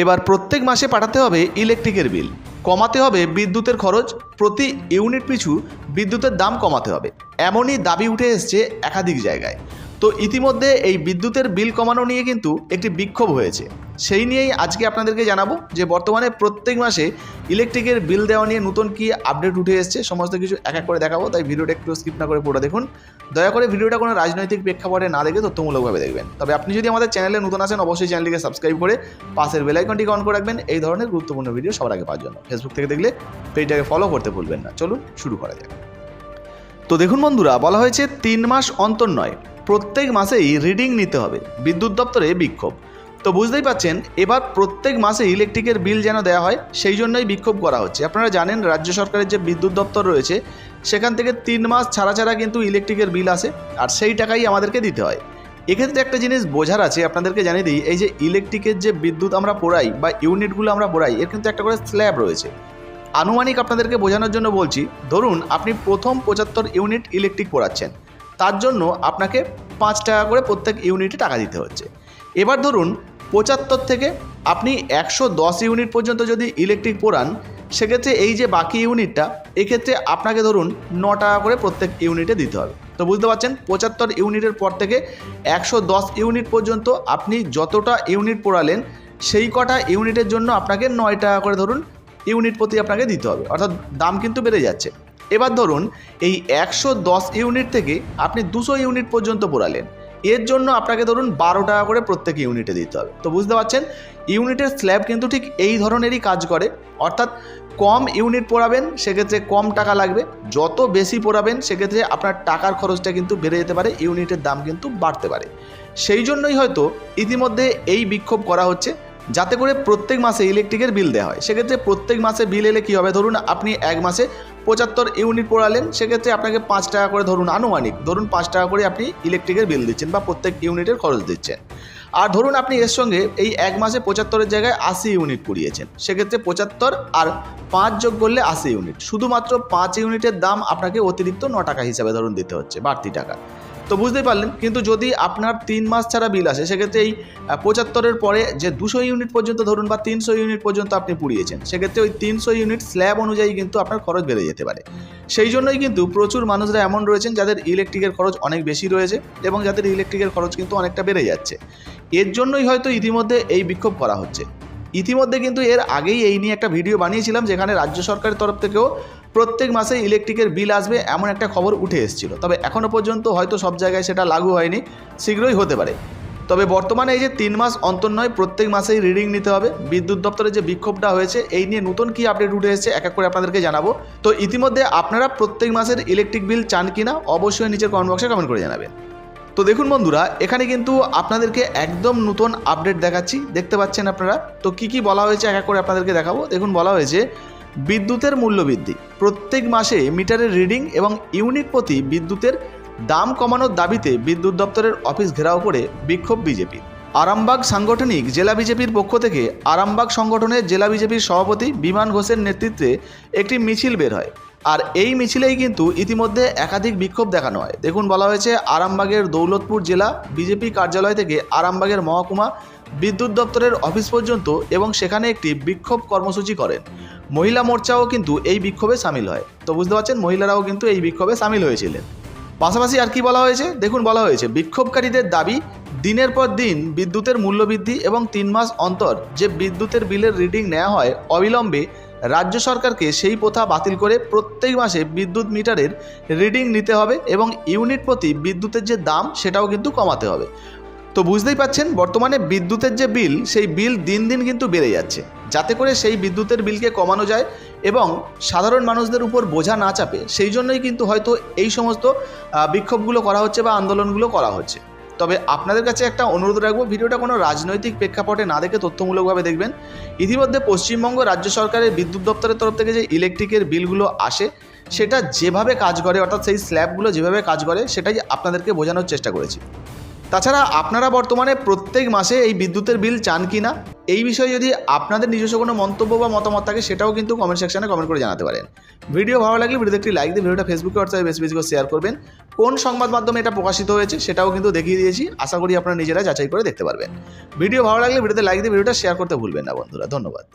এবার প্রত্যেক মাসে পাঠাতে হবে ইলেকট্রিকের বিল। কমাতে হবে বিদ্যুতের খরচ, প্রতি ইউনিট পিছু বিদ্যুতের দাম কমাতে হবে। এমনই দাবি উঠে এসছে একাধিক জায়গায়। তো ইতিমধ্যে এই বিদ্যুতের বিল কমানো নিয়ে কিন্তু একটি বিক্ষোভ হয়েছে। সেই নিয়েই আজকে আপনাদেরকে জানাব যে বর্তমানে প্রত্যেক মাসে ইলেকট্রিকের বিল দেওয়া নিয়ে নতুন কি আপডেট উঠে এসছে সমস্ত কিছু এক এক করে দেখাবো, তাই ভিডিওটা একটু স্কিপ না করে পুরো দেখুন। দয়া করে ভিডিওটা কোনো রাজনৈতিক প্রেক্ষাপটে না দেখে তথ্যমূলকভাবে দেখবেন। তবে আপনি যদি আমাদের চ্যানেলে নতুন আসেন অবশ্যই চ্যানেলটিকে সাবস্ক্রাইব করে পাশের বেলাইকনটিকে অন করে রাখবেন। এই ধরনের গুরুত্বপূর্ণ ভিডিও সবার আগে পাওয়ার জন্য। ফেসবুক থেকে দেখলে পেজটাকে ফলো করতে ভুলবেন না। চলুন শুরু করা যাক। তো দেখুন বন্ধুরা, বলা হয়েছে তিন মাস অন্তর নয় প্রত্যেক মাসেই রিডিং নিতে হবে। বিদ্যুৎ দপ্তরে বিক্ষোভ। তো বুঝতেই পাচ্ছেন, এবার প্রত্যেক মাসে ইলেকট্রিকের বিল যেন দেওয়া হয়, সেই জন্যই বিক্ষোভ করা হচ্ছে। আপনারা জানেন, রাজ্য সরকারের যে বিদ্যুৎ দপ্তর রয়েছে, সেখান থেকে তিন মাস ছাড়া ছাড়া কিন্তু ইলেকট্রিকের বিল আসে, আর সেই টাকাই আমাদেরকে দিতে হয়। এক্ষেত্রে একটা জিনিস বোঝার আছে, আপনাদেরকে জানিয়ে দিই, এই যে ইলেকট্রিকের যে বিদ্যুৎ আমরা পোড়াই বা ইউনিটগুলো আমরা পোড়াই, এর কিন্তু একটা করে স্ল্যাব রয়েছে। আনুমানিক আপনাদেরকে বোঝানোর জন্য বলছি, ধরুন আপনি প্রথম পঁচাত্তর ইউনিট ইলেকট্রিক পোড়াচ্ছেন। তার জন্য আপনাকে পাঁচ টাকা করে প্রত্যেক ইউনিটে টাকা দিতে হচ্ছে। এবার ধরুন পঁচাত্তর থেকে আপনি একশো দশ ইউনিট পর্যন্ত যদি ইলেকট্রিক পোড়ান, সেক্ষেত্রে এই যে বাকি ইউনিটটা, এক্ষেত্রে আপনাকে ধরুন ন টাকা করে প্রত্যেক ইউনিটে দিতে হবে। তো বুঝতে পারছেন? পঁচাত্তর ইউনিটের পর থেকে একশো দশ ইউনিট পর্যন্ত আপনি যতটা ইউনিট পোড়ালেন, সেই কটা ইউনিটের জন্য আপনাকে নয় টাকা করে ধরুন ইউনিট প্রতি আপনাকে দিতে হবে। অর্থাৎ দাম কিন্তু বেড়ে যাচ্ছে। এবার ধরুন এই একশো দশ ইউনিট থেকে আপনি দুশো ইউনিট পর্যন্ত পোড়ালেন। এর জন্য আপনাকে ধরুন বারো টাকা করে প্রত্যেক ইউনিটে দিতে হবে। তো বুঝতে পারছেন? ইউনিটের স্ল্যাব কিন্তু ঠিক এই ধরনেরই কাজ করে। অর্থাৎ কম ইউনিট পোড়াবেন, সেক্ষেত্রে কম টাকা লাগবে। যত বেশি পোড়াবেন, সেক্ষেত্রে আপনার টাকার খরচটা কিন্তু বেড়ে যেতে পারে, ইউনিটের দাম কিন্তু বাড়তে পারে। সেই জন্যই হয়তো ইতিমধ্যে এই বিক্ষোভ করা হচ্ছে, যাতে করে প্রত্যেক মাসে ইলেকট্রিকের বিল দেওয়া হয়। সেক্ষেত্রে প্রত্যেক মাসে বিল এলে কী হবে? ধরুন আপনি এক মাসে পঁচাত্তর ইউনিট পড়ালেন, সেক্ষেত্রে আপনাকে পাঁচ টাকা করে ধরুন আনুমানিক, ধরুন পাঁচ টাকা করে আপনি ইলেকট্রিকের বিল দিচ্ছেন বা প্রত্যেক ইউনিটের খরচ দিচ্ছেন। আর ধরুন আপনি এর সঙ্গে এই এক মাসে পঁচাত্তরের জায়গায় আশি ইউনিট পুড়িয়েছেন সেক্ষেত্রে পঁচাত্তর আর পাঁচ যোগ করলে আশি ইউনিট। শুধুমাত্র পাঁচ ইউনিটের দাম আপনাকে অতিরিক্ত ন টাকা হিসাবে ধরুন দিতে হচ্ছে, বাড়তি টাকা। তো বুঝতেই পারলেন, কিন্তু যদি আপনার তিন মাস ছাড়া বিল আসে, সেক্ষেত্রে এই পঁচাত্তরের পরে যে দুশো ইউনিট পর্যন্ত ধরুন বা তিনশো ইউনিট পর্যন্ত আপনি পুড়িয়েছেন, সেক্ষেত্রে ওই তিনশো ইউনিট স্ল্যাব অনুযায়ী কিন্তু আপনার খরচ বেড়ে যেতে পারে। সেই জন্যই কিন্তু প্রচুর মানুষরা এমন রয়েছেন যাদের ইলেকট্রিকের খরচ অনেক বেশি রয়েছে এবং যাদের ইলেকট্রিকের খরচ কিন্তু অনেকটা বেড়ে যাচ্ছে। এর জন্যই হয়তো ইতিমধ্যে এই বিক্ষোভ করা হচ্ছে। ইতিমধ্যে কিন্তু এর আগেই এই নিয়ে একটা ভিডিও বানিয়েছিলাম, যেখানে রাজ্য সরকারের তরফ থেকেও প্রত্যেক মাসে ইলেকট্রিকের বিল আসবে এমন একটা খবর উঠে এসেছিল। তবে এখনও পর্যন্ত হয়তো সব জায়গায় সেটা লাগু হয়নি, শীঘ্রই হতে পারে। তবে বর্তমানে এই যে তিন মাস অন্তর নয়, প্রত্যেক মাসেই রিডিং নিতে হবে। বিদ্যুৎ দপ্তরে যে বিক্ষোভটা হয়েছে, এই নিয়ে নতুন কি আপডেট উঠে এসেছে, এক এক করে আপনাদেরকে জানাব। তো ইতিমধ্যে আপনারা প্রত্যেক মাসের ইলেকট্রিক বিল চান কিনা, অবশ্যই নিচের কমেন্ট বক্সে কমেন্ট করে জানাবেন। তো দেখুন বন্ধুরা, এখানে কিন্তু আপনাদেরকে একদম নতুন আপডেট দেখাচ্ছি। দেখতে পাচ্ছেন আপনারা? তো কি কি বলা হয়েছে, এক এক করে আপনাদেরকে দেখাবো। দেখুন বলা হয়েছে বিদ্যুতের মূল্য বৃদ্ধি প্রত্যেক মাসে মিটারের রিডিং এবং ইউনিট প্রতি বিদ্যুতের দাম কমানোর দাবিতে বিদ্যুৎ দপ্তরের অফিস ঘেরাও করে বিক্ষোভ বিজেপি। আরামবাগ সাংগঠনিক জেলা বিজেপির পক্ষ থেকে আরামবাগ সংগঠনের জেলা বিজেপির সভাপতি বিমান ঘোষের নেতৃত্বে একটি মিছিল বের হয়। আর এই মিছিলেই কিন্তু ইতিমধ্যে একাধিক বিক্ষোভ দেখানো হয়। দেখুন, বলা হয়েছে, আরামবাগের দৌলতপুর জেলা বিজেপি কার্যালয় থেকে আরামবাগের মহকুমা বিদ্যুৎ দপ্তরের অফিস পর্যন্ত এবং সেখানে একটি বিক্ষোভ কর্মসূচি করেন। মহিলা মোর্চাও কিন্তু এই বিক্ষোভে সামিল হয়। তো বুঝতে পারছেন, মহিলারাও কিন্তু এই বিক্ষোভে সামিল হয়েছিলেন। পাশাপাশি আর কি বলা হয়েছে? দেখুন, বলা হয়েছে, বিক্ষোভকারীদের দাবি, দিনের পর দিন বিদ্যুতের মূল্যবৃদ্ধি এবং তিন মাস অন্তর যে বিদ্যুতের বিলের রিডিং নেওয়া হয়, অবিলম্বে রাজ্য সরকারকে সেই প্রথা বাতিল করে প্রত্যেক মাসে বিদ্যুৎ মিটারের রিডিং নিতে হবে এবং ইউনিট প্রতি বিদ্যুতের যে দাম, সেটাও কিন্তু কমাতে হবে। তো বুঝতেই পাচ্ছেন বর্তমানে বিদ্যুতের যে বিল, সেই বিল দিন দিন কিন্তু বেড়ে যাচ্ছে। যাতে করে সেই বিদ্যুতের বিলকে কমানো যায় এবং সাধারণ মানুষদের উপর বোঝা না চাপে, সেই জন্যই কিন্তু হয়তো এই সমস্ত বিক্ষোভগুলো করা হচ্ছে বা আন্দোলনগুলো করা হচ্ছে। তবে আপনাদের কাছে একটা অনুরোধ রাখব, ভিডিওটা কোনো রাজনৈতিক প্রেক্ষাপটে না দেখে তথ্যমূলকভাবে দেখবেন। ইতিমধ্যে পশ্চিমবঙ্গ রাজ্য সরকারের বিদ্যুৎ দপ্তরের তরফ থেকে যে ইলেকট্রিকের বিলগুলো আসে, সেটা যেভাবে কাজ করে, অর্থাৎ সেই স্ল্যাবগুলো যেভাবে কাজ করে, সেটাই আপনাদেরকে বোঝানোর চেষ্টা করেছি। তাছাড়া আপনারা বর্তমানে প্রত্যেক মাসে এই বিদ্যুতের বিল চান কি না? এই বিষয়ে যদি আপনাদের নিজস্ব কোনো মন্তব্য বা মতামত থাকে, সেটাও কিন্তু কমেন্ট সেকশনে কমেন্ট করে জানাতে পারেন। ভিডিও ভালো লাগলে ভিডিওতে একটি লাইক দিয়ে ভিডিওটা ফেসবুকে হোয়াটসঅ্যাপে বেশি বেশি করে শেয়ার করবেন। কোন সংবাদ মাধ্যমে এটা প্রকাশিত হয়েছে, সেটাও কিন্তু দেখিয়ে দিয়েছি। আশা করি আপনারা নিজেরা যাচাই করে দেখতে পারবেন। ভিডিও ভালো লাগলে ভিডিওতে লাইক দিয়ে ভিডিওটা শেয়ার করতে ভুলবেন না বন্ধুরা। ধন্যবাদ।